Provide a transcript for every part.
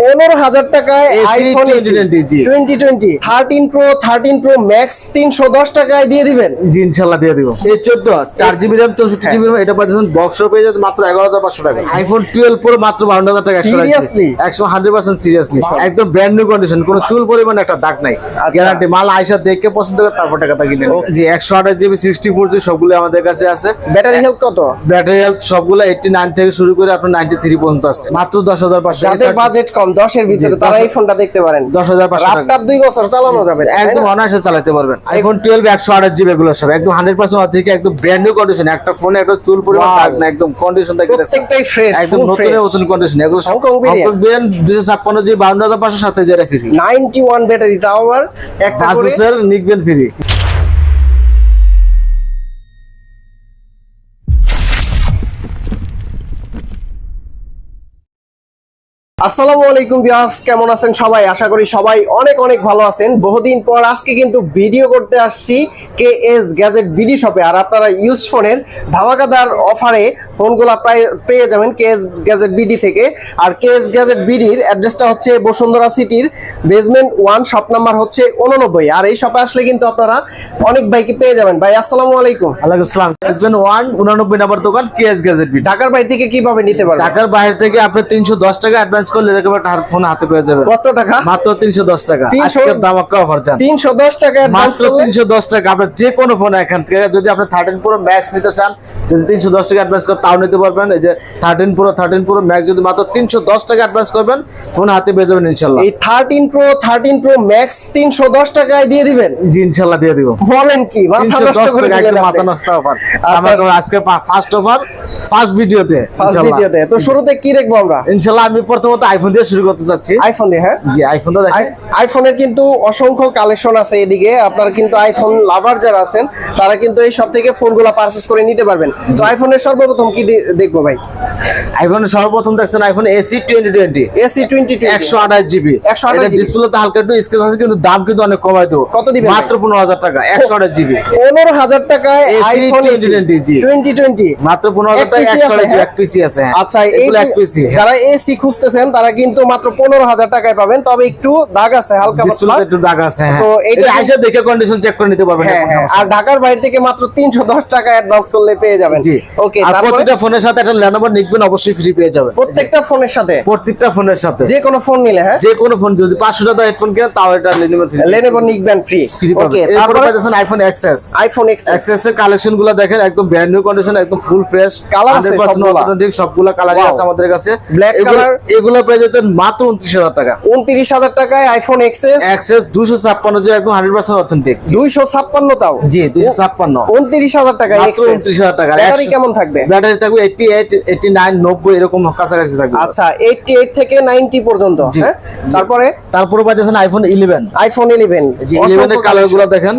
পনেরো হাজার টাকায় iPhone twenty twenty thirteen pro thirteen pro max তিনশো দশ টাকায় দিয়ে দিবেন। জি ইনশাল্লাহ দিয়ে দিব। এই চোদ্দ চার জিবি র্যাম চৌষট্টি জিবি এটা পাচ্ছেন বক্স পেয়ে যাচ্ছে মাত্র এগারো হাজার পাঁচশো টাকা। আইফোন টুয়েলভ প্রো মাত্র বাউন্ন হাজার টাকা একশো একশো হান্ড্রেড পার্সেন্ট সিরিয়াসলি একদম ব্র্যান্ড নিউ কন্ডিশন কোনো চুল পরিমাণ একটা দাগ নাই। গ্যারান্টি মাল আইসা দেখে পছন্দ করে তারপর টাকা কিনে জি একশো আঠাশ জিবি সিক্সটি ফোর জি সবগুলো আমাদের কাছে আছে। ব্যাটারি হেলথ কত? ব্যাটারি হেলথ সবগুলো এইটটি নাইন থেকে শুরু করে আপনার নাইনটি থ্রি পর্যন্ত আছে। মাত্র দশ হাজার পাঁচশো। বাজেট কম দশের ভিতরে তারা এই ফোনটা দেখতে পারেন। দশ হাজার পাঁচশো দুই বছর চালানো যাবে একদম অনায়াসে চালাতে পারবেন। আইফোন টুয়েলভ একশো আঠাশ জিবি এগুলো সব একদম হান্ড্রেড পার্সেন্ট থেকে একদম ব্র্যান্ড নিউ কন্ডিশন একটা ফোনে একটা চুল পরিমাণ দাগ না একদম কন্ডিশন প্রত্যেকটাই ফ্রেশ একদম নতুন নতুন কন্ডিশন এগুলো। হংকং variant, দুশো ছাপ্পান্ন জিবি বাউন্ন হাজার পাঁচশো সাথে জেরা ফ্রি নাইনটি ওয়ান ব্যাটারি তাও আবার একটা নিকবেন ফ্রি আসসালামু আলাইকুম ভিউয়ার্স কেমন আছেন সবাই? আশা করি সবাই অনেক অনেক ভালো আছেন। বহুদিন পর আজকে কিন্তু ভিডিও করতে আসছি কে এস গ্যাজেট বিডি শপে। আর আপনারা ইউজ ফোনের ধামাকাদার অফারে ফোনগুলা প্রায় পেয়ে যাবেন কে এস গ্যাজেট বিডি থেকে। আর কে এস গ্যাজেট বিডির অ্যাড্রেসটা হচ্ছে বসুন্ধরা সিটির বেসমেন্ট ওয়ান শপ নাম্বার হচ্ছে উননব্বই আর এই শপে আসলে কিন্তু আপনারা অনেক বাইকে পেয়ে যাবেন। ভাই আসসালামু আলাইকুম। আলাইকুম আসসালাম এসবেন ওয়ান উনানব্বই নাম্বার দোকান কে এস গ্যাজেট বি ঢাকার বাইরে থেকে কীভাবে নিতে পারবেন? ঢাকার বাইরে থেকে আপনার তিনশো দশ টাকা অ্যাডভান্স করলে এরকম একটা ফোন হাতে পেয়ে যাবেন। কত টাকা? মাত্র তিনশো দশ টাকা। আজকের দাম একটা অফার তিনশো দশ টাকা মাত্র করলে তিনশো দশ টাকা। আপনার যে কোনো ফোন এখান থেকে যদি আপনি থার্টিন প্রো ম্যাক্স নিতে চান যদি তিনশো দশ টাকা অ্যাডভান্স করেন তাও নিতে পারবেন। এই যে thirteen pro thirteen pro max যদি মাত্র তিনশো দশ টাকা অ্যাডভান্স করবেন ফোন হাতে পেয়ে যাবেন ইনশাল্লাহ। এই thirteen pro thirteen pro max তিনশো দশ টাকায় দিয়ে দিবেন? জি ইনশাল্লাহ দিয়ে দিব। বলেন কি মাথা নষ্ট করে দিলেন মাথা নষ্ট অফার আচ্ছা। আমার আজকে ফার্স্ট অফার ফার্স্ট ভিডিওতে First ভিডিওতে তো। শুরুতে কি দেখব আমরা? ইনশাল্লাহ আমি প্রথমত আইফোন দিয়ে শুরু করতে চাচ্ছি। আইফোন দিয়ে হ্যাঁ? জি আইফোন তো দেখেন। আইফোনের কিন্তু অসংখ্য কালেকশন আছে এদিকে। আপনার কিন্তু আইফোন লাভার যারা আছেন তারা কিন্তু এই সব থেকে ফোনগুলো পারচেজ করে নিতে পারবেন। তো আইফোনের সর্বপ্রথম কি দেখব ভাই? আইফোন সর্বপ্রথম দেখছেন iPhone SE twenty twenty SE twenty একশো আঠাশ জিবি 128 GB ডিসপ্লে তো হালকা একটু স্কেচ আছে কিন্তু দাম কিন্তু অনেক কমাই দেবো কত দিবেন? মাত্র পনেরো হাজার টাকা একশো আঠাশ জিবি পনেরো হাজার টাকায় আইফোন 2020 জি। টোয়েন্টি টোয়েন্টি মাত্র পনেরো হাজার টাকা একশো আঠাশ হ্যাঁ? এক পিসি আছে হ্যাঁ। আচ্ছা এই এক পিসি যারা এসি খুঁজতেছেন তারা কিন্তু মাত্র পনেরো হাজার টাকায় পাবেন। তবে একটু দাগ আছে হালকা পাতলা একটু দাগ আছে হ্যাঁ। তো এটা আইসা দেখে কন্ডিশন চেক করে নিতে পারবেন হ্যাঁ, হ্যাঁ, আর ঢাকার বাইরে থেকে মাত্র তিনশো দশ টাকা অ্যাডভান্স করলে পেয়ে যাবেন। জি। ওকে আর প্রতিটা ফোনের সাথে একটা ল্যানোভো নিকবেন অবশ্যই ফ্রি পেয়ে যাবেন। প্রত্যেকটা ফোনের সাথে? প্রত্যেকটা ফোনের সাথে। যে কোনো ফোন নিলে হ্যাঁ? যে কোনো ফোন যদি পাঁচশো টাকা হেডফোন কেনেন তাও এটা Lenovo free Lenovo free free okay তারপরে পাচ্ছেন iPhone XS iPhone X XS এর কালেকশনগুলো দেখেন একদম ব্র্যান্ড নিউ কন্ডিশন একদম ফুল ফ্রেশ Colour আছে সবগুলা? অথেন্টিক সবগুলা কালারই আছে আমাদের কাছে। এগুলো- colour? এগুলো পেয়ে যেতেন মাত্র উনত্রিশ হাজার টাকা। উনত্রিশ হাজার টাকায় আইফোন এক্সএস এক্সএস দুশো ছাপ্পান্ন যে একদম হান্ড্রেড পার্সেন্ট অথেন্টিক দুইশো ছাপ্পান্ন তাও? জি দুশো ছাপ্পান্ন। উনত্রিশ হাজার টাকা মাত্র উনত্রিশ হাজার টাকা ব্যাটারি কেমন থাকবে? ব্যাটারি থাকবে এইটি এইট এইটি নাইন নব্বই এরকম কাছাকাছি থাকবে। আচ্ছা এইটটি এইট থেকে নাইনটি পর্যন্ত হ্যাঁ? তারপরে? তারপরে পাচ্ছেন আইফোন ইলেভেন আইফোন ইলেভেন ইলেভেনের কালারগুলো দেখেন।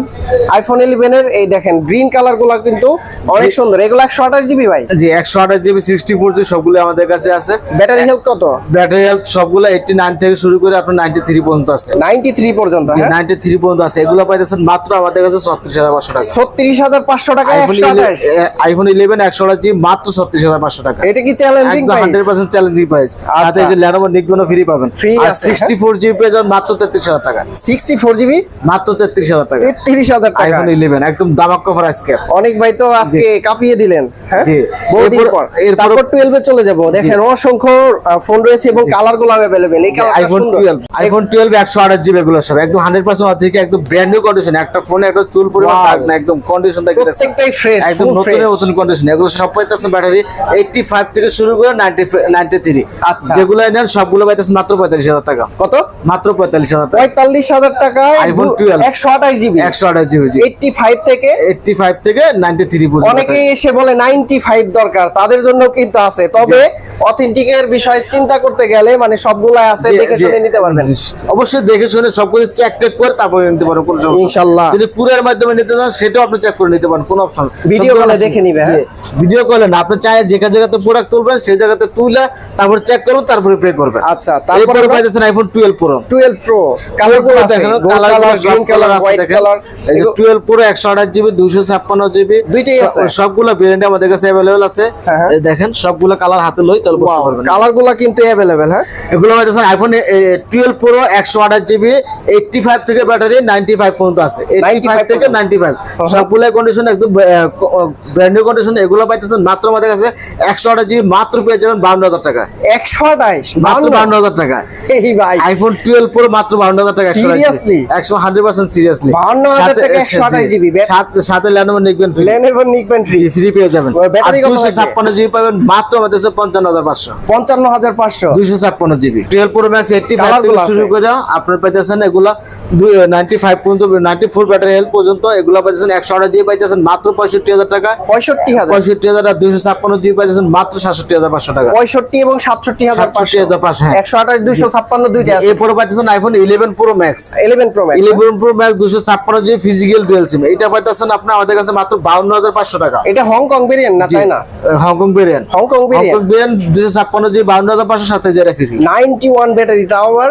আইফোন ইলেভেনের এই দেখেন গ্রিন কালারগুলা কিন্তু অনেক সুন্দর। এগুলো একশো আঠাশ জিবি ভাই। জি একশো আঠাশ জিবি সিক্সটি ফোর জি সবগুলো আমাদের কাছে আছে। ব্যাটারি হেলথ কত? ব্যাটারি হেলথ সবগুলো এইটি নাইন থেকে শুরু করে আপনার নাইনটি থ্রি পর্যন্ত আছে। নাইনটি থ্রি পর্যন্ত হ্যাঁ? নাইনটি থ্রি পর্যন্ত আছে। এগুলো পাইতেছেন মাত্র আমাদের কাছে ছত্রিশ হাজার পাঁচশো টাকা। ছত্রিশ হাজার পাঁচশো টাকা আইফোন ইলেভেন একশো আঠাশ জিবি মাত্র ছত্রিশ হাজার পাঁচশো টাকা। এটা কি চ্যালেঞ্জিং চ্যালেঞ্জিং প্রাইস আচ্ছা। এই যে ল্যানোভো নিকবেনও ফ্রি পাবেন। আর আছে, সিক্সটি ফোর জিবি পেয়ে যাবেন মাত্র তেত্রিশ হাজার টাকা। সিক্সটি ফোর জিবি মাত্র তেত্রিশ হাজার টাকা। তেত্রিশ হাজার টাকা। আইফোন ইলেভেন একদম দামাক কভার আজকে। অনেক ভাই তো আজকে কাঁপিয়ে দিলেন হ্যাঁ? জি। বহুদিন পর। চলে যাব। দেখেন অসংখ্য ফোন রয়েছে এবং কালারগুলো অ্যাভেলেবেল এই কালারটা আইফোন সুন্দর। টুয়েলভ আইফোন টুয়েলভ একশো আঠাশ জিবি এগুলো সব। একদম হান্ড্রেড পার্সেন্ট থেকে একদম ব্র্যান্ড নিউ কন্ডিশন একটা ফোনে একটা চুল পরিমাণ. দাগ না একদম কন্ডিশন দেখে দেখছেন। প্রত্যেকটাই ফ্রেশ একদম নতুন নতুন কন্ডিশন এগুলো সব পাইতেছেন ব্যাটারি এইটটি ফাইভ থেকে শুরু করে নাইনটি থ্রি। যেগুলো নেন সবগুলো পাইতেছে মাত্র পঁয়তাল্লিশ হাজার টাকা। কত? মাত্র পঁয়তাল্লিশ হাজার টাকা। পঁয়তাল্লিশ হাজার টাকা আইফোন টুয়েলভ একশো আঠাশ জিবি একশো আঠাশ জিবি এইটটি ফাইভ থেকে? এইটটি ফাইভ থেকে নাইনটি থ্রি অনেকেই এসে বলে নাইনটি ফাইভ দরকার তাদের জন্য কিন্তু আছে। তবে অথেন্টিকের বিষয় চিন্তা করতে গেলে মানে সবগুলাই আছে জি, দেখে জি। শুনে নিতে পারবেন অবশ্যই দেখে শুনে সবকিছু চেক টেক করে তারপরে নিতে পারবেন কোনো সমস্যা নেই। ইনশাল্লাহ। যদি কুরিয়ার মাধ্যমে নিতে চান সেটাও আপনি চেক করে নিতে পারেন কোনো অপশন Video call এ দেখে নিবে, হ্যাঁ? ভিডিও কলে না আপনি চাই যে জায়গাতে প্রোডাক্ট তুলবেন সেই জায়গাতে তুলে তারপর চেক করবেন তারপরে পে করবেন আচ্ছা তারপরে তারপরে পাইতেছেন iPhone 12 pro twelve pro colour গুলো আছে দেখেন gold colour colour green colour আছে হোয়াইট দেখেন কালার এই যে 12 প্রো 128 জিবি 256 জিবি দুইটাই আছে। সবগুলো ভেরিয়েন্ট আমাদের কাছে अवेलेबल আছে হ্যাঁ, হ্যাঁ। এই দেখেন সবগুলো কালার হাতে লই পারবেন কিন্তু হ্যাঁ? এগুলো পাইতেছেন আইফোন টুয়েলভ প্রো একশো আঠাশ জিবি এইটটি ফাইভ থেকে ব্যাটারি নাইনটি ফাইভ পর্যন্ত আছে। এইটটি ফাইভ 95 থেকে নাইনটি ফাইভ সবগুলো কন্ডিশন একদম ব্র্যান্ড নিউ কন্ডিশন এগুলো পাইতেছেন মাত্র আমাদের কাছে একশো আঠাশ জিবি মাত্র পেয়ে যাবেন বাউন্ন হাজার টাকা। মাত্র এই ভাই। আইফোন প্রো মাত্র সিরিয়াসলি 52,000 টাকা 128 GB সাথে ল্যানোভো নিকবেন ফ্রি লেনেভো নিকবেন ফ্রি ফ্রি পেয়ে যাবেন। ওই কত দুশো থাকবে? ছাপ্পান্ন জিবি পাবেন মাত্র আমাদের কাছে পঞ্চান্ন হাজার পাঁচশো। পঞ্চান্ন হাজার পাঁচশো? দুইশো ছাপ্পান্ন GB. Twelve pro max eighty five থেকে শুরু করে আপনার পাইতেছেন এগুলা নাইনটি ফাইভ পর্যন্ত নাইনটি ফোর ব্যাটারি হেলথ পর্যন্ত এগুলো পাইতেছেন একশো আঠাশ জিবি পাইতেছেন মাত্র পঁয়ষট্টি হাজার টাকা। পঁয়ষট্টি হাজার। পঁয়ষট্টি হাজার দুইশো ছাপ্পান্ন জিবি পাইতেছেন মাত্র সাতষট্টি হাজার পাঁচশো টাকা। পঁয়ষট্টি এবং সাতষট্টি হাজার সাতষট্টি হাজার পাঁচশো একশো আঠাশ দুইশো ছাপ্পান্ন দুইটা এরপরে পাইতেছেন iPhone eleven pro max eleven pro max eleven pro max দুশো ছাপ্পান্ন জিবি ফিজিক্যাল ডুয়েল সিম এটা পাইতেছেন আপনি আমাদের কাছে মাত্র বাউন্ন হাজার পাঁচশো টাকা। এটা হংকং ভেরিয়েন্ট না Hong Kong variant Hong Kong variant দুশো ছাপ্পান্ন জিবি বাউন্ন হাজার পাঁচশো সাথে জেরা ফ্রি নাইনটি ওয়ান ব্যাটারি তাও আবার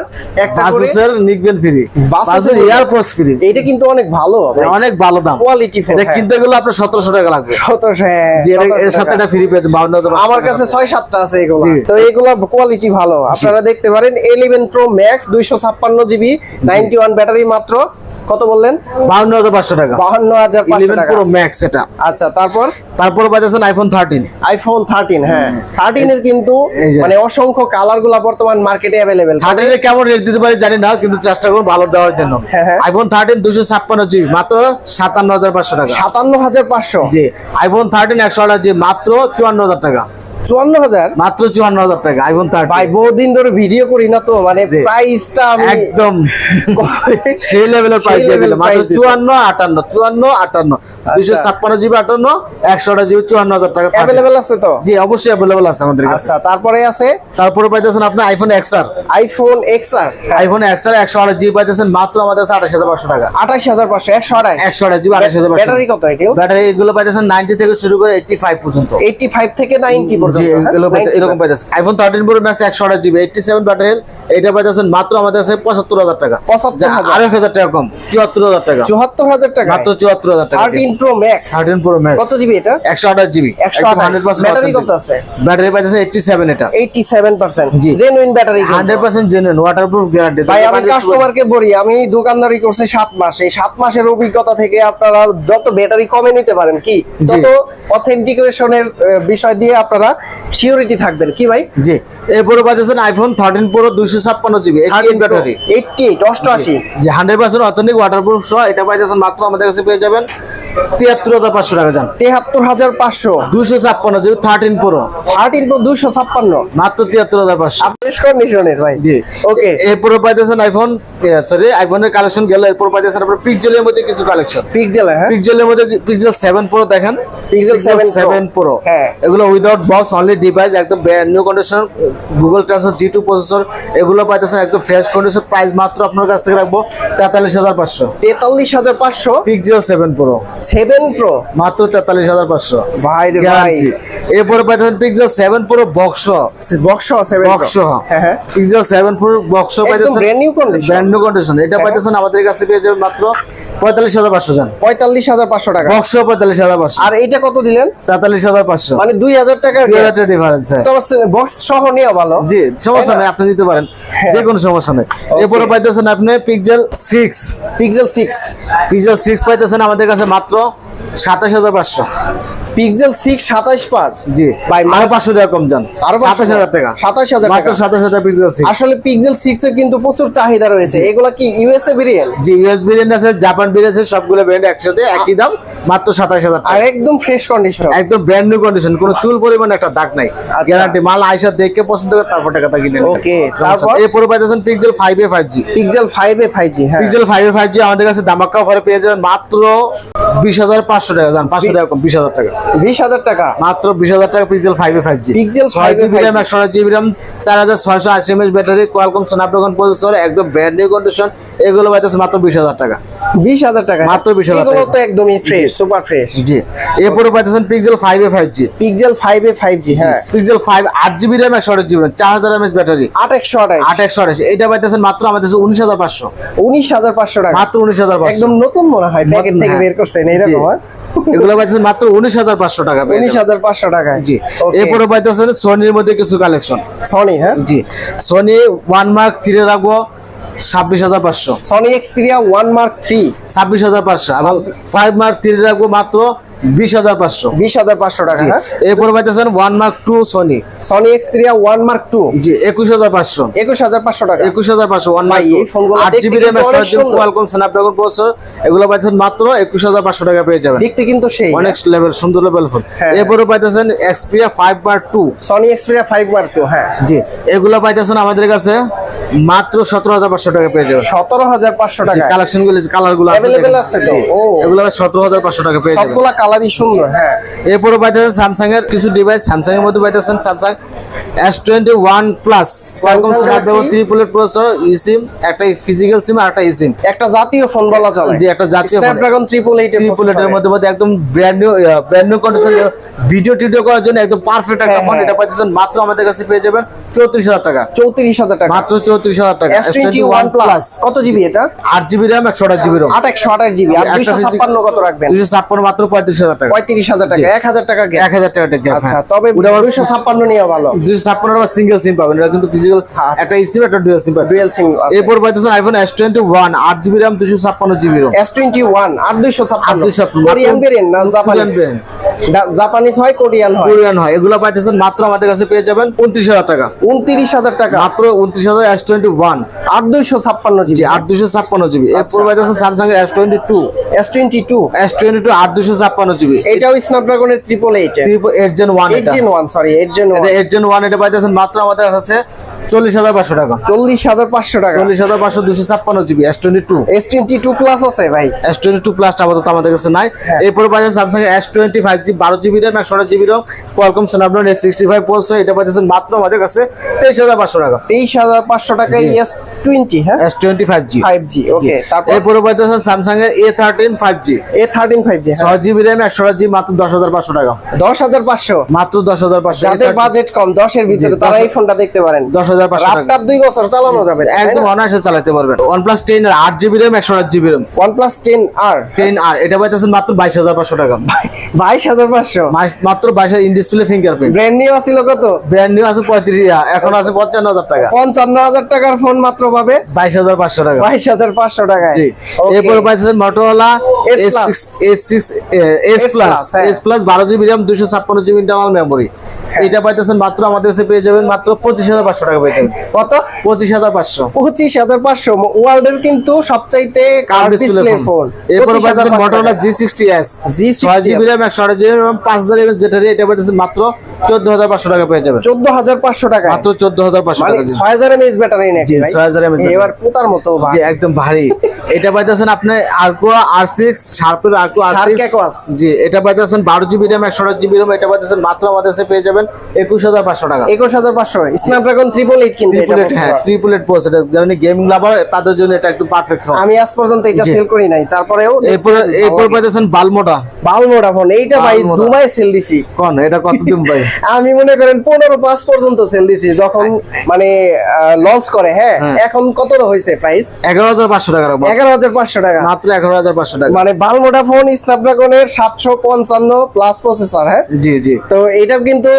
বাসের নিকবেন ফ্রি বাসের এর ফ্রি এটা কিন্তু অনেক ভালো অনেক ভালো দাম। কোয়ালিটি এটা কিনতে গেলে আপনার সতেরোশো টাকা লাগবে। সতেরোশো হ্যাঁ এর- সাথে এটা ফ্রি পেয়েছে বাউন্ন হাজার আমার কাছে ছয় সাতটা আছে এগুলো। তো এগুলো কোয়ালিটি ভালো। আপনারা দেখতে পারেন ইলেভেন প্রো ম্যাক্স দুইশো ছাপ্পান্ন জিবি নাইনটি ওয়ান ব্যাটারি মাত্র। কত বললেন? বাউন্ন হাজার পাঁচশো টাকা। বাহান্ন হাজার প্রো ম্যাক্স এটা। আচ্ছা তারপর? তারপরে পাইতেছেন আইফোন থার্টিন আইফোন থার্টিন হ্যাঁ। থার্টিন এর কিন্তু মানে অসংখ্য কালারগুলা বর্তমান মার্কেটে অ্যাভেলেবেল থার্টিনে কেমন রেট দিতে পারি জানি না কিন্তু চেষ্টা করুন ভালো দেওয়ার জন্য। আইফোন থার্টিন দুশো ছাপ্পান্ন জিবি মাত্র সাতান্ন হাজার পাঁচশো টাকা। সাতান্ন হাজার পাঁচশো? জি আইফোন থার্টিন একশো আঠাশ জিবি মাত্র চুয়ান্ন হাজার টাকা। চুয়ান্ন হাজার। মাত্র চুয়ান্ন হাজার টাকা আইফোন ভাই বহুদিন ধরে ভিডিও করি না তো মানে প্রাইসটা একদম। সেই লেভেলের প্রাইস দিয়ে দিলাম। মাত্র চুয়ান্ন আটান্ন চুয়ান্ন আটান্ন। দুইশো ছাপ্পান্ন জিবি আটান্ন একশো জিবি চুয়ান্ন হাজার টাকা অ্যাভেলেবেল আছে তো? জি অবশ্যই অ্যাভেলেবল আছে আমাদের আচ্ছা তারপরে আছে? তারপরে পাইতেছেন আপনি iPhone XR iPhone X R iPhone XR একশো আঠাশ জিবি পাইতেছেন মাত্র আমাদের কাছে আঠাশ হাজার পাঁচশো টাকা। আঠাশ হাজার পাঁচশো একশো আড়াই একশো আঠাশ জিবি আঠাশ হাজার ব্যাটারি কত ব্যাটারি এগুলো পাইতেছেন নাইনটি থেকে শুরু করে এইটটি ফাইভ পর্যন্ত। এইটটি ফাইভ থেকে নাইনটি পর্যন্ত। এগুলো পাইতে- 90 এরকম পাইতেছে। আইফোন থার্টিন প্রো ম্যাক্স একশো আঠাশ জিবি এইটটি সেভেন ব্যাটারি এইটা পাইতেছেন মাত্র আমাদের কাছে পঁচাত্তর হাজার টাকা। 75,000 আরও এক হাজার টাকা কম চুয়াত্তর হাজার টাকা। চুয়াত্তর হাজার টাকা। মাত্র চুয়াত্তর হাজার টাকা thirteen pro max thirteen pro max কত জিবি এটা? একশো আঠাশ জিবি একশো হান্ড্রেড পার্সেন্ট ব্যাটারি কত আছে? ব্যাটারি পাইতেছে এইটটি সেভেন এটা eighty seven percent. Genuine battery hundred percent genuine waterproof guarantee ভাই আমি কাস্টমারকে বলি আমি দোকানদারি করছি সাত মাস। এই সাত মাসের অভিজ্ঞতা থেকে আপনারা যত ব্যাটারি কমে নিতে পারেন কি। তত অথেন্টিকেশনের বিষয় দিয়ে আপনারা সিওরিটি থাকবেন কি ভাই? জি। এরপরে পাইতেছেন আইফোন থার্টিন প্রো দুইশো ছাপ্পান্ন জিবি ব্যাটারি এইটটি এইট অষ্টআশি। যে হান্ড্রেড পার্সেন্ট অথেন্টিক ওয়াটারপ্রুফ সহ এটা পাইতেছেন মাত্র আমাদের কাছে পেয়ে যাবেন তিয়াত্তর হাজার পাঁচশো টাকা যান তেহাত্তর হাজার পাঁচশো। দুইশো ছাপ্পান্ন GB thirteen pro thirteen pro দুশো ছাপ্পান্ন। মাত্র তিয়াত্তর হাজার পাঁচশো। কন্ডিশনের ভাই। জি। ওকে এরপরে পাইতেছেন আইফোন সরি আইফোনের কালেকশন গেল এরপর পাইতেছেন আপনার পিক্সেলের মধ্যে কিছু কালেকশন পিক্সেল হ্যাঁ। পিক্সেলের মধ্যে পিক্সেল সেভেন প্রো দেখেন। Pixel 7 প্রো হ্যাঁ। এগুলো উইদাউট বক্স অনলি ডিভাইস একদম new condition Google transfer G two processor এগুলো পাইতেছেন একদম ফ্রেশ কন্ডিশন প্রাইস মাত্র আপনার কাছ থেকে রাখব তেতাল্লিশ হাজার পাঁচশো। তেতাল্লিশ হাজার পাঁচশো? Pixel seven pro seven pro মাত্র তেতাল্লিশ হাজার পাঁচশো। ভাই রে ভাই। এরপরে পাইতেছেন Pixel seven pro box box seven box হ্যাঁ। হ্যাঁ পিক্সেল সেভেন প্রো বক্স পাইতেছেন। new condition। Brand new condition এটা হ্যাঁ। পাইতেছেন আমাদের কাছে পেয়ে যাবেন মাত্র পঁয়তাল্লিশ হাজার পাঁচশো জান। পঁয়তাল্লিশ হাজার পাঁচশো টাকা। বক্স পঁয়তাল্লিশ হাজার পাঁচশো। আর এইটা কত দিলেন? তেতাল্লিশ হাজার পাঁচশো। মানে দুই হাজার টাকার দুই হাজার ডিফারেন্স বক্স সহ নিয়ে ভালো। জি সমস্যা নাই আপনি দিতে পারেন। হ্যাঁ। যে কোনো সমস্যা নেই। এরপরে পাইতেছেন আপনি Pixel six Pixel six Pixel six পাইতেছেন আমাদের কাছে মাত্র সাতাশ হাজার পাঁচশো। পিক্সেল সিক্স সাতাশ পাঁচ। জি। ভাই, আরও পাঁচশো টাকা কম যান আরও সাতাশ হাজার টাকা। সাতাশ হাজার মাত্র টাকা। সাতাশ হাজার পিক্সেল সিক্স আসলে পিক্সেল সিক্স এর কিন্তু প্রচুর চাহিদা রয়েছে। এগুলা কি ইউএসএ ভেরিয়েন্ট জি ইউএস বিরিয়ানি আছে জাপান বিরিয়ানি আছে সবগুলো ব্র্যান্ড একসাথে একই দাম মাত্র সাতাশ হাজার আর একদম ফ্রেশ কন্ডিশন একদম ব্র্যান্ড নিউ কন্ডিশন কোনো চুল পরিমাণ একটা দাগ নাই। আচ্ছা। গ্যারান্টি মাল আইসা দেখে পছন্দ করে তারপর টাকাটা কিনে নেবেন। Okay, তারপর? এরপরে পাইতেছেন Pixel five A five G Pixel five A five G হ্যাঁ। Pixel five A five G আমাদের কাছে দামাক্কা অফারে পেয়ে যাবেন মাত্র বিশ হাজার পাঁচশো টাকা। যান পাঁচশো টাকা কম বিশ হাজার টাকা। বিশ হাজার টাকা। মাত্র বিশ হাজার টাকা Pixel five A five G Pixel ছয় জিবি র্যাম একশো আট জিবি র্যাম চার হাজার ছয়শো আশি mAh battery Qualcomm Snapdragon processor একদম ব্র্যান্ড নিউ কন্ডিশন এগুলো পাইতেছে মাত্র বিশ হাজার টাকা। বিশ হাজার টাকা। মাত্র 20,000 এগুলো তো একদমই ফ্রেশ সুপার ফ্রেশ জি। এরপরে পাইতেছেন Pixel five A five G Pixel five A five G হ্যাঁ। পিক্সেল ফাইভ আট জিবি র্যাম একশো আট জিবি র্যাম চার হাজার এমএচ ব্যাটারি আট একশো আঠাশ। আট একশো আঠাশ। এটা পাইতেছেন মাত্র আমাদের উনিশ হাজার পাঁচশো। উনিশ হাজার পাঁচশো টাকা। মাত্র উনিশ হাজার একদম নতুন মনে হয় প্যাকেট থেকে। বের করছেন এইরকম জি। এগুলো পাইতেছেন মাত্র উনিশ হাজার পাঁচশো টাকা উনিশ হাজার পাঁচশো টাকা জি এরপরে পাইতেছেন সনির মধ্যে কিছু কালেকশন সনি হ্যাঁ? জি সনি ওয়ান মার্ক থ্রি রাখব ছাব্বিশ হাজার পাঁচশো। Sony Xperia one mark three ছাব্বিশ হাজার পাঁচশো এবং ফাইভ মার্ক থ্রি রাখব মাত্র বিশ হাজার পাঁচশো। বিশ হাজার পাঁচশো টাকা হ্যাঁ? এরপরে পাইতেছেন one mark two Sony. Sony Xperia one mark two. জি একুশ হাজার পাঁচশো। একুশ হাজার পাঁচশো টাকা। একুশ হাজার পাঁচশো ওয়ান মার্ক আট দেখতে জিবি র্যাম কিন্তু জিবি সুন্দর। কোয়ালকম স্ন্যাপড্রাগন প্রসেসর এগুলো পাইতেছেন মাত্র একুশ হাজার পাঁচশো টাকা পেয়ে যাবেন। দেখতে কিন্তু সেই অনেক লেভেল সুন্দর লেভেল ফোন হ্যাঁ। এরপরে পাইতেছেন Xperia five mark two Sony Xperia five mark two হ্যাঁ। জি এগুলো পাইতেছেন আমাদের কাছে মাত্র সতেরো হাজার পাঁচশো টাকা পেয়ে যাবেন। সতেরো হাজার পাঁচশো টাকা কালেকশনগুলো কালারগুলো আছে। এগুলো সতেরো হাজার পাঁচশো টাকা পেয়ে যাবেন। সবগুলা কালারই সুন্দর হ্যাঁ। এরপরে পাইতেছেন স্যামসাং এর কিছু ডিভাইস স্যামসাং এর মধ্যে পাইতেছেন Samsung S twenty one plus Samsung Galaxy? ত্রিপুলের প্রসেসর ইসিম একটা ফিজিক্যাল সিম আর একটা ইসিম একটা জাতীয় ফোন বলা চলে। জি, একটা জাতীয় ফোন। স্ন্যাপড্রাগন ট্রিপল এইট ত্রিপুলেটের মধ্যে মধ্যে একদম brand new brand new condition video টিডিও করার জন্য একদম পারফেক্ট একটা হ্যাঁ, ফোন হ্যাঁ। এটা পাইতেছেন মাত্র আমাদের কাছে পেয়ে যাবেন চৌত্রিশ হাজার টাকা। চৌত্রিশ হাজার টাকা। মাত্র চৌত্রিশ হাজার টাকা। এস টোয়েন্টি ওয়ান প্লাস কত জিবি এটা? আট জিবি র্যাম একশো আট জিবি রোম আট একশো আঠাশ জিবি আর একটা দুইশো physical- ছাপ্পান্ন কত রাখবেন? দুশো ছাপ্পান্ন মাত্র পঁয়ত্রিশ হাজার টাকা। পঁয়ত্রিশ হাজার টাকা জি। এক হাজার টাকা এক হাজার টাকা টাকা আচ্ছা তবে দুইশো ছাপ্পান্ন নিয়ে ভালো। ছাপ্পান্ন আবার সিঙ্গেল সিম পাবেন। এটা কিন্তু ফিজিক্যাল। একটা ইসিম একটা ডুয়েল সিম পাবেন। ডুয়েল সিম এরপর পাইতেছেন আইফোন এস টোয়েন্টি ওয়ান আট জিবি র্যাম দুশো ছাপ্পান্ন GB ROM S twenty one আট দুইশো ছাপ্পান্ন। 856 কোরিয়ান ভেরিয়েন্ট না জাপানিজ হয় কোরিয়ান হয়। কোরিয়ান হয়। এগুলো পাইতেছেন মাত্র আমাদের কাছে পেয়ে যাবেন উনত্রিশ হাজার টাকা। উনত্রিশ হাজার টাকা। মাত্র উনত্রিশ হাজার এস টোয়েন্টি ওয়ান আর দুইশো ছাপ্পান্ন জিবি। আট দুশো ছাপ্পান্ন জিবি। এরপর পাইতেছেন স্যামসাং এর S twenty two S twenty two S twenty two আট দুশো ছাপ্পান্ন জিবি এটাও স্ন্যাপড্রাগনের triple eight eight gen one eight gen one sorry eight gen eight gen one এটা পাইতেছেন মাত্র আমাদের কাছে চল্লিশ হাজার পাঁচশো টাকা। চল্লিশ হাজার পাঁচশো টাকা। চল্লিশ হাজার পাঁচশো দুশো ছাপ্পান্ন GB S twenty two S twenty two plus আছে ভাই। এস টোয়েন্টি টু প্লাস আপাতত আমাদের কাছে নাই। হ্যাঁ। এরপরে পাচ্ছেন Samsung S twenty five G বারো জিবি র্যাম একশো আট GB ROM Qualcomm Snapdragon S sixty five পোর্স এটা পাচ্ছেন মাত্র আমাদের কাছে তেইশ হাজার পাঁচশো টাকা। তেইশ হাজার পাঁচশো টাকা এস টোয়েন্টি হ্যাঁ? S twenty five G five G. Okay এরপরে পাচ্ছেন স্যামসাং এর A thirteen five G A thirteen five G ছয় জিবি র্যাম একশো আট জিবি মাত্র দশ হাজার পাঁচশো টাকা। দশ হাজার পাঁচশো। মাত্র দশ হাজার পাঁচশো। যাদের বাজেট কম দশের ভিতরে তারা এই ফোনটা দেখতে পারেন। দশ রাতটা দুই বছর চালানো যাবে একদম অনায়াসে চালাতে পারবেন। এর এটা পাইতেছেন মাত্র বাইশ হাজার পাঁচশো টাকা। বাইশ হাজার পাঁচশো? মাস- মাত্র বাইশ in display fingerprint brand new আছিল কত? ব্র্যান্ড নিউ আছে পঁয়ত্রিশ এখন আছে পঞ্চান্ন হাজার টাকা। পঞ্চান্ন হাজার টাকার ফোন মাত্র পাবে? বাইশ হাজার পাঁচশো টাকা। বাইশ হাজার পাঁচশো টাকায়। জি। এরপর পাইতেছেন S plus। S six S S plus plus, হ্যাঁ। জিবি র্যাম দুশো ছাপ্পান্ন জিবি ইন্টারনাল মেমোরি এটা পাইতেছেন মাত্র আমাদের কাছে পেয়ে যাবেন মাত্র পঁচিশ হাজার পাঁচশো টাকা পেয়ে কত? পঁচিশ হাজার পাঁচশো। পঁচিশ হাজার পাঁচশো। ওয়ার্ল্ডের কিন্তু সবচাইতে ফোন এরপর পাইতেছেন Motorola G sixty S G60 ছয় জিবি র্যাম একশো আট জিবি র্যাম পাঁচ হাজার এমএস ব্যাটারি এটা পাইতেছেন মাত্র চোদ্দ হাজার পাঁচশো টাকা পেয়ে যাবেন। চোদ্দ হাজার পাঁচশো টাকা মাত্র চোদ্দ হাজার পাঁচশো মানে টাকা ছয় হাজার এমএস ব্যাটারি নাকি জি, ভাই? 6000 mAh এবার পোতার মতো। একদম ভারী। এটা পাইতেছেন আপনি আর্কো আর সিক্স শার্পের আর্কো আর সিক্স জি এটা পাইতেছেন বারো জিবি র্যাম একশো আট জিবি র্যাম এটা পাইতেছেন মাত্র আমাদের পেয়ে যাবেন একুশ হাজার পাঁচশো টাকা। একুশ হাজার পাঁচশো স্ন্যাপড্রাগন ট্রিপল এইট কিন্তু হ্যাঁ বলছিলাম। ট্রিপুলেট পোস্ট যারা গেমিং লাভার তাদের জন্য এটা একদম পারফেক্ট ফোন আমি আজ পর্যন্ত এটা সেল করি নাই। তারপরেও এরপরে এরপর পাইতেছেন বালমোটা। বালমোটা ফোন এইটা ভাই দুবাই সেল দিছি। কোন? এটা কত দিন ভাই? আমি মনে করেন পনেরো পাঁচ পর্যন্ত সেল দিছি যখন মানে লঞ্চ করে হ্যাঁ। হ্যাঁ। এখন কত হয়েছে প্রাইস এগারো হাজার পাঁচশো টাকা এগারো হাজার পাঁচশো টাকা। মাত্র এগারো হাজার পাঁচশো টাকা। মানে বালমোটা ফোন স্ন্যাপড্রাগনের সাতশো পঞ্চান্ন প্লাস প্রসেসর হ্যাঁ? জি জি। তো এটাও কিন্তু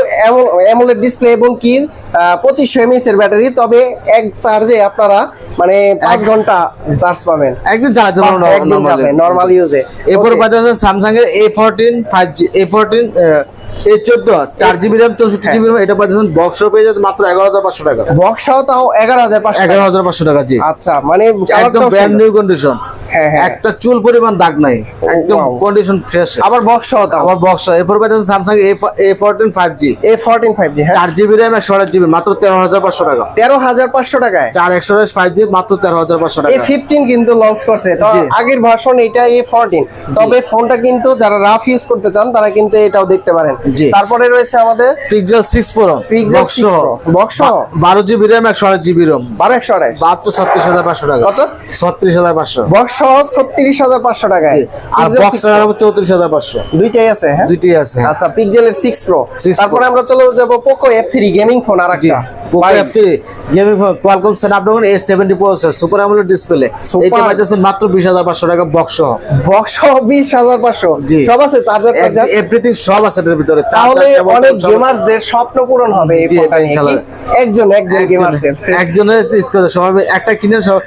অ্যামোলেড ডিসপ্লে এবং কি পঁচিশশো এমএস এর ব্যাটারি তবে এক চার্জে আপনারা মানে পাঁচ ঘণ্টা চার্জ পাবেন। একদিন যাবে নর্মাল ইউজে এরপর পাইতেছেন স্যামসাং এর A fourteen five G A fourteen A চোদ্দ চার জিবি র্যাম চৌষট্টি জিবি র্যাম এটা পাইতেছেন বক্স পেয়ে যাচ্ছে মাত্র এগারো হাজার পাঁচশো টাকা। বক্সাও তাও এগারো হাজার পাঁচশো এগারো হাজার পাঁচশো টাকা জি। আচ্ছা মানে একদম ব্র্যান্ড নিউ কন্ডিশন একটা চুল পরিমাণ দাগ নাই একদম কন্ডিশন ফ্রেশ আবার বক্সাও তাও? আবার বক্স এরপর Samsung A fourteen five G A fourteen five G হ্যাঁ। চার জিবি র্যাম একশো আট জিবি মাত্র তেরো হাজার পাঁচশো টাকা। তেরো হাজার পাঁচশো টাকায়? চার একশো ফাইভ জি মাত্র তেরো হাজার পাঁচশো এ টাকা ফিফটিন কিন্তু লঞ্চ করছে। তো আগের ভার্সন এটা এ ফোরটিন তবে ফোনটা কিন্তু যারা রাফ ইউজ করতে চান তারা কিন্তু এটাও দেখতে পারেন। তারপরে রয়েছে আমাদের Pixel six pro Pixel 6 Pro, box সহ? বারো জিবি র্যাম একশো আট জিবি র্যাম বারো একশো আড়াইশ মাত্র ছত্রিশ হাজার পাঁচশো টাকা। কত? ছত্রিশ হাজার পাঁচশো। বক্স সহ ছত্রিশ হাজার পাঁচশো টাকায়। আর বক্স চৌত্রিশ হাজার পাঁচশো। দুইটাই আছে হ্যাঁ? দুইটি আছে হ্যাঁ। আচ্ছা সিক্স প্রো 6 Pro। তারপরে আমরা চলে যাব Poco F three gaming phone আর একটা Poco Five। F three gaming phone Qualcomm Snapdragon eight seventy processor super AMOLED display এটা পাইতেছেন মাত্র বিশ হাজার পাঁচশো টাকা বক্স বক্স বিশ হাজার পাঁচশো? জি। সব আছে চার্জার এভরিথিং সব আছে এটার ভিতরে। তাহলে অনেক সব স্বপ্ন পূরণ হবে এই জি, ফোনটা নিয়ে ইনশাল্লাহ। কি? একজন একজন গেমার্সদের একজনের- একজনের ইউজ করে সবাই একটা কিনে সব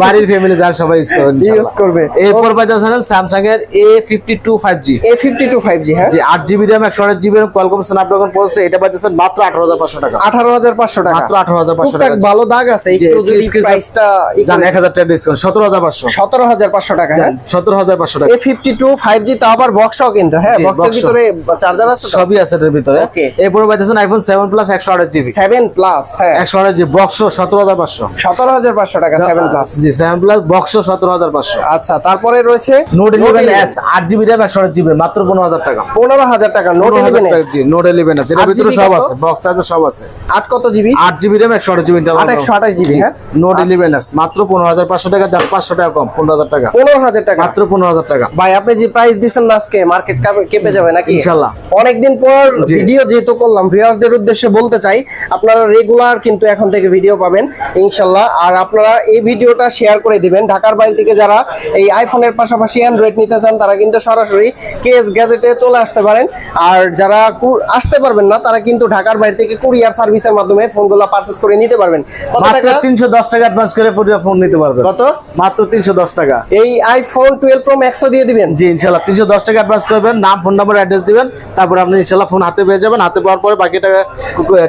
বাড়ির ফ্যামিলি যার সবাই ইউজ করবেন ইউজ করবে। এরপর পাইতেছেন স্যামসাং এর A fifty two five G A fifty two five G হ্যাঁ? আট জিবি র্যাম একশো আট জিবি কোয়ালকম স্ন্যাপড্রাগন প্রসেসর এটা পাইতেছেন মাত্র আঠারো হাজার পাঁচশো টাকা। আঠারো হাজার পাঁচশো টাকা। মাত্র 18,500 টুকটাক টাকা। ভালো দাগ আছে জি, একটু যদি exclusive- প্রাইসটা জান এক হাজার টাকা ডিসকাউন্ট সতেরো হাজার পাঁচশো। সতেরো হাজার পাঁচশো টাকা হ্যাঁ? সতেরো হাজার পাঁচশো টাকা। A fifty two five G তা আবার বক্সও কিন্তু হ্যাঁ? বক্সের ভিতরে চার্জার আছে সবই আছে এটার ভিতরে। এরপরে পাইতেছেন আইফোন সেভেন প্লাস একশো আঠাশ জিবি সেভেন প্লাস হ্যাঁ। একশো আঠাশ জিবি বক্স সতেরো হাজার পাঁচশো। সতেরো হাজার পাঁচশো টাকা সেভেন প্লাস জি সেভেন প্লাস বক্স সতেরো হাজার পাঁচশো। আচ্ছা তারপরে রয়েছে নোট ইলেভেন এস আট জিবি র্যাম একশো আট জিবি মাত্র পনেরো হাজার টাকা। পনেরো হাজার টাকা নোট ইলেভেন নোট ইলেভেন আছে এটার 8 ভিতরে সব আছে বক্স চার্জার সব আছে। আট কত জিবি আট জিবি? র্যাম একশো আট জিবি আট একশো আঠাশ জিবি হ্যাঁ? নোট ইলেভেন এস মাত্র পনেরো হাজার পাঁচশো টাকা যার পাঁচশো টাকা কম পনেরো হাজার টাকা। পনেরো হাজার টাকা? মাত্র পনেরো হাজার টাকা। ভাই আপনি যে প্রাইস দিচ্ছেন আজকে মার্কেট কেঁপে যাবে নাকি? ইনশাল্লাহ। অনেকদিন পর ভিডিও যেহেতু করলাম ভিউয়ার্সদের উদ্দেশ্যে বলতে চাই আপনারা রেগুলার কিন্তু এখন থেকে ভিডিও পাবেন ইনশাল্লাহ। আর আপনারা এই ভিডিওটা শেয়ার করে দিবেন। ঢাকার বাইরে থেকে যারা এই আইফোনের পাশাপাশি অ্যান্ড্রয়েড নিতে চান তারা কিন্তু সরাসরি কেএস গ্যাজেটে চলে আসতে পারেন। আর যারা আসতে পারবেন না তারা কিন্তু ঢাকার বাইরে থেকে কুরিয়ার সার্ভিসের মাধ্যমে ফোনগুলো পারচেজ করে নিতে পারবেন। কত টাকা? তিনশো দশ টাকা অ্যাডভান্স করে পুরো ফোন নিতে পারবে কত? মাত্র তিনশো দশ টাকা। এই আইফোন টুয়েলভ প্রো ম্যাক্সও দিয়ে দিবেন? জি ইনশাল্লাহ তিনশো দশ টাকা অ্যাডভান্স করবেন নাম ফোন নাম্বার অ্যাড্রেস দিবেন তারপর আপনি ইনশাল্লাহ ফোন হাতে পেয়ে যাবেন হাতে পাওয়ার পরে বাকি টাকা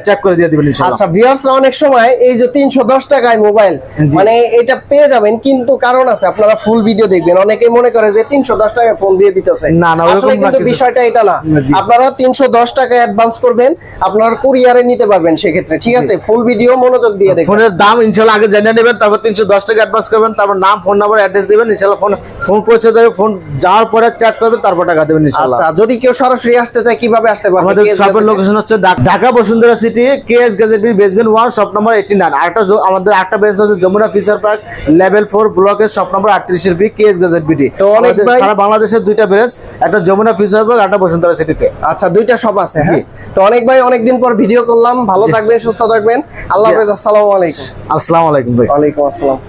চেক করে দিয়ে দিবেন ইনশাল্লাহ আচ্ছা ভিউয়ার্সরা অনেক সময় এই যে তিনশো দশ টাকায় মোবাইল মানে এটা পেয়ে যাবেন কিন্তু কারণ আছে আপনারা ফুল ভিডিও দেখবেন। অনেকেই মনে করে যে তিনশো দশ টাকায় ফোন দিয়ে দিতেছে। না, না, ওরকম আসলে কিন্তু বিষয়টা এটা না। আপনারা তিনশো দশ টাকা অ্যাডভান্স করবেন আপনারা কুরিয়ারে নিতে পারবেন সেক্ষেত্রে ঠিক আছে ফুল ভিডিও মনোযোগ দিয়ে দেখবেন। ফোনের দাম ইনশাল্লাহ আগে জেনে নেবেন তারপর তিনশো দশ টাকা অ্যাডভান্স করবেন তারপর নাম ফোন নাম্বার অ্যাড্রেস দিবেন ইনশাল্লাহ ফোন ফোন পৌঁছে দেবে ফোন যাওয়ার পরে করবেন তারপর টাকা দেবেন ইনশাল্লাহ। আচ্ছা যদি কেউ সরাসরি আসতে চায় কীভাবে আসতে পারবে? আমাদের শপের লোকেশন হচ্ছে Dhaka Bashundhara City KS Gadget B basement one shop number eighty nine আরেকটা আমাদের একটা বেস হচ্ছে Jamuna Future Park level four ব্লকের শপ নম্বর আটত্রিশের বি কেএস গ্যাজেট তো অনেক ভাই- সারা বাংলাদেশের দুইটা ব্রাঞ্চ একটা যমুনা ফিচার পার্ক একটা বসুন্ধরা সিটিতে আচ্ছা দুইটা শপ আছে হ্যাঁ। তো অনেক ভাই অনেকদিন পর ভিডিও করলাম। ভালো থাকবেন সুস্থ থাকবেন। আল্লাহ। হাফেজ আসসালামু আলাইকুম। আসসালামু আলাইকুম ভাই। ওয়ালাইকুম আসসালাম।